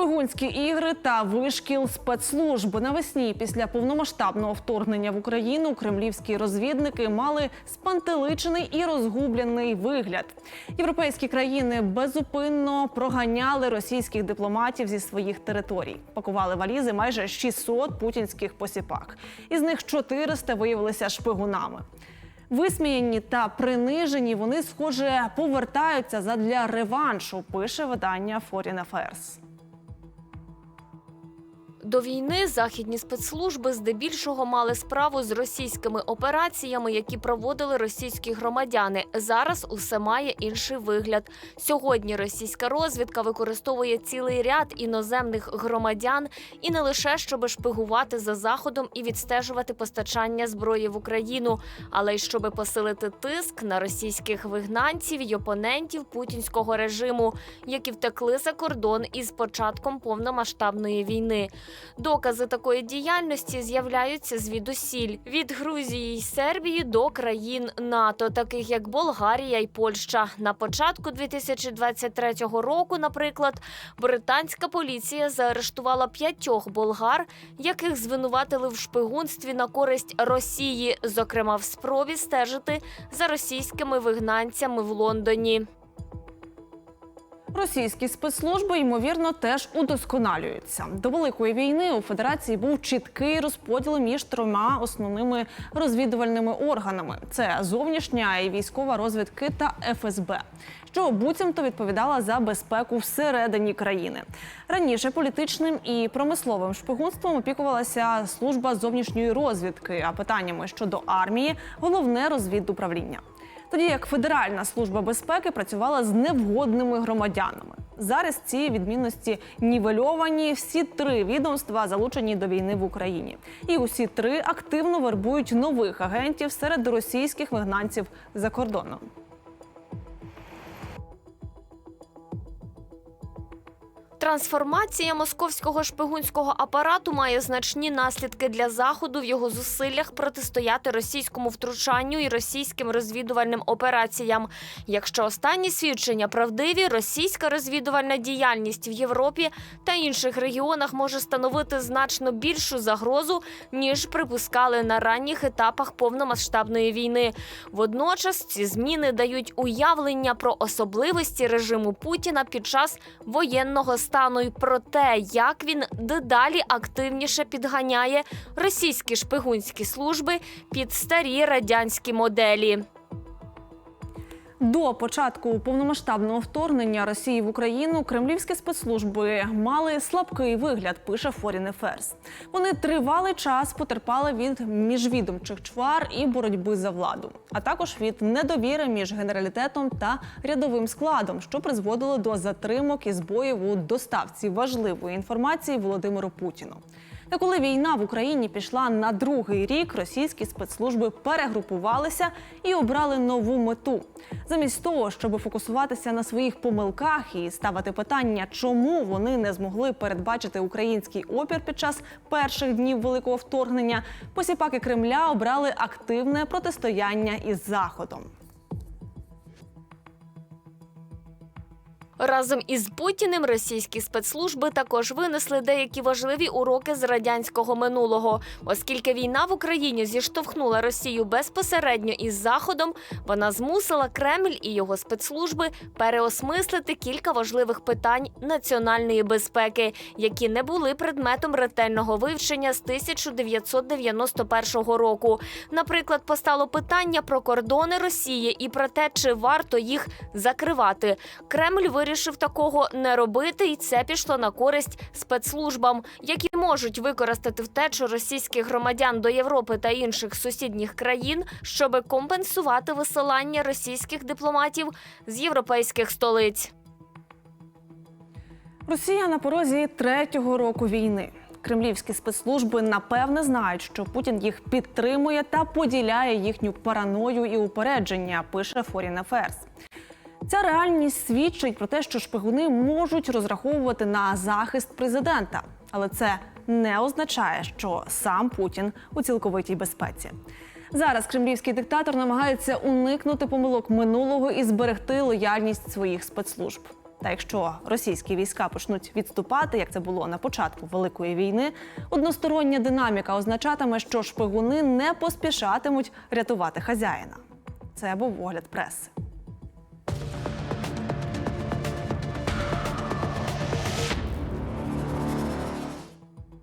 Шпигунські ігри та вишкіл спецслужб навесні після повномасштабного вторгнення в Україну кремлівські розвідники мали спантеличений і розгублений вигляд. Європейські країни безупинно проганяли російських дипломатів зі своїх територій. Пакували валізи майже 600 путінських посіпак. Із них 400 виявилися шпигунами. Висміяні та принижені вони, схоже, повертаються задля реваншу. Пише видання Foreign Affairs. До війни західні спецслужби здебільшого мали справу з російськими операціями, які проводили російські громадяни. Зараз усе має інший вигляд. Сьогодні російська розвідка використовує цілий ряд іноземних громадян і не лише щоб шпигувати за заходом і відстежувати постачання зброї в Україну, але й щоб посилити тиск на російських вигнанців і опонентів путінського режиму, які втекли за кордон із початком повномасштабної війни. Докази такої діяльності з'являються звідусіль від Грузії й Сербії до країн НАТО, таких як Болгарія й Польща. На початку 2023 року, наприклад, британська поліція заарештувала п'ятьох болгар, яких звинуватили в шпигунстві на користь Росії, зокрема в спробі стежити за російськими вигнанцями в Лондоні. Російські спецслужби ймовірно теж удосконалюються. До великої війни у федерації був чіткий розподіл між трьома основними розвідувальними органами: це зовнішня і військова розвідки та ФСБ, що буцімто відповідала за безпеку всередині країни. Раніше політичним і промисловим шпигунством опікувалася служба зовнішньої розвідки. А питаннями щодо армії головне розвідуправління тоді як Федеральна служба безпеки працювала з невгодними громадянами. Зараз ці відмінності нівельовані. Всі три відомства залучені до війни в Україні, і усі три активно вербують нових агентів серед російських вигнанців за кордоном. Трансформація московського шпигунського апарату має значні наслідки для заходу в його зусиллях протистояти російському втручанню і російським розвідувальним операціям. Якщо останні свідчення правдиві, російська розвідувальна діяльність в Європі та інших регіонах може становити значно більшу загрозу ніж припускали на ранніх етапах повномасштабної війни. Водночас ці зміни дають уявлення про особливості режиму Путіна під час воєнного стану і про те, як він дедалі активніше підганяє російські шпигунські служби під старі радянські моделі. До початку повномасштабного вторгнення Росії в Україну кремлівські спецслужби мали слабкий вигляд. Пише Foreign Affairs. Вони тривалий час потерпали від міжвідомчих чвар і боротьби за владу, а також від недовіри між генералітетом та рядовим складом, що призводило до затримок і збоїв у доставці важливої інформації Володимиру Путіну. Та коли війна в Україні пішла на другий рік, російські спецслужби перегрупувалися і обрали нову мету. Замість того, щоб фокусуватися на своїх помилках і ставити питання, чому вони не змогли передбачити український опір під час перших днів великого вторгнення, посіпаки Кремля обрали активне протистояння із Заходом. Разом із Путіним російські спецслужби також винесли деякі важливі уроки з радянського минулого, оскільки війна в Україні зіштовхнула Росію безпосередньо із Заходом. Вона змусила Кремль і його спецслужби переосмислити кілька важливих питань національної безпеки, які не були предметом ретельного вивчення з 1991 року. Наприклад, постало питання про кордони Росії і про те, чи варто їх закривати. Кремль вирішив такого не робити, і це пішло на користь спецслужбам, які можуть використати втечу російських громадян до Європи та інших сусідніх країн, щоб компенсувати висилання російських дипломатів з європейських столиць. Росія на порозі третього року війни. Кремлівські спецслужби напевне знають, що Путін їх підтримує та поділяє їхню параною і упередження. Пише Foreign Affairs. Ця реальність свідчить про те, що шпигуни можуть розраховувати на захист президента, але це не означає, що сам Путін у цілковитій безпеці. Зараз кремлівський диктатор намагається уникнути помилок минулого і зберегти лояльність своїх спецслужб. Та якщо російські війська почнуть відступати, як це було на початку великої війни, одностороння динаміка означатиме, що шпигуни не поспішатимуть рятувати хазяїна. Це був огляд преси.